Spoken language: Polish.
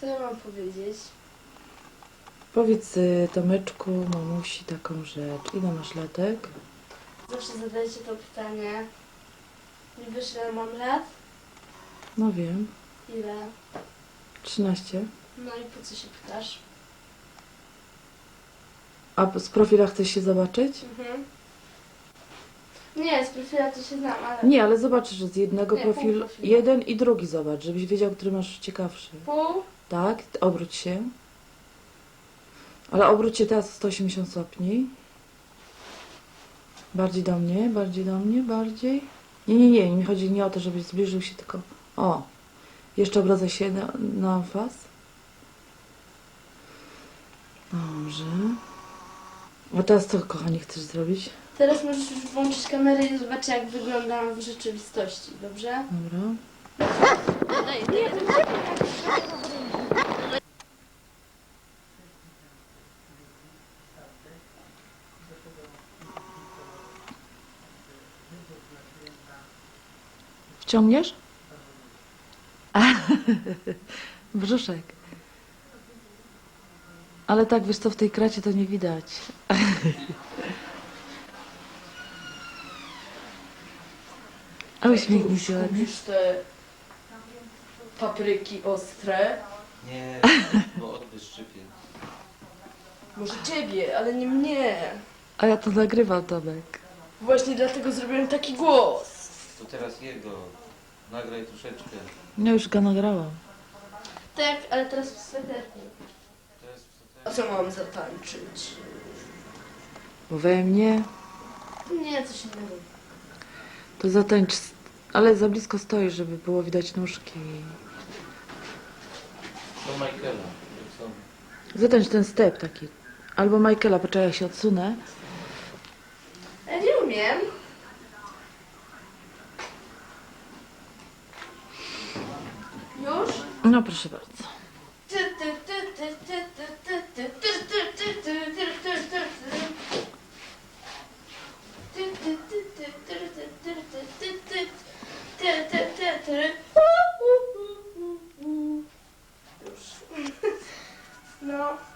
Co ja mam powiedzieć? Powiedz y, Tomeczku, mamusi taką rzecz. Ile masz latek? Zawsze zadajecie to pytanie. Nie wiesz ile mam lat? No wiem. Ile? 13. No i po co się pytasz? A z profila chcesz się zobaczyć? Mhm. Nie, z profila to się znam, ale... Nie, ale zobaczysz, że z jednego Nie, pół profilu. profilu. Jeden i drugi zobacz, żebyś wiedział, który masz ciekawszy. Pół? Tak, obróć się. Ale obróć się teraz o 180 stopni. Bardziej do mnie, bardziej do mnie, bardziej. Nie, nie, nie, mi chodzi nie o to, żebyś zbliżył się, tylko... O! Jeszcze obracaj się na, na was. Dobrze. A teraz co, kochani, chcesz zrobić? Teraz możesz już włączyć kamerę i zobaczyć jak wyglądam w rzeczywistości, dobrze? Dobra. Wciągniesz? Brzuszek. Ale tak, wiesz co, w tej kracie to nie widać. A uśmiechnij się ładnie. Te papryki ostre. Nie, bo odbyt szczypie. Może ciebie, ale nie mnie. A ja to nagrywam, Tomek. Właśnie dlatego zrobiłem taki głos. To teraz jego. Nagraj troszeczkę. No już go nagrałam. Tak, ale teraz w sweterku. Teraz A co mam zatańczyć? Bo we mnie Nie, coś innego. to zatańcz, s- ale za blisko stoisz, żeby było widać nóżki. Do Michaela. jak są. Zatańcz ten step taki. Albo Michaela, poczekaj, ja się odsunę. Ja nie umiem. No proszę bardzo. No.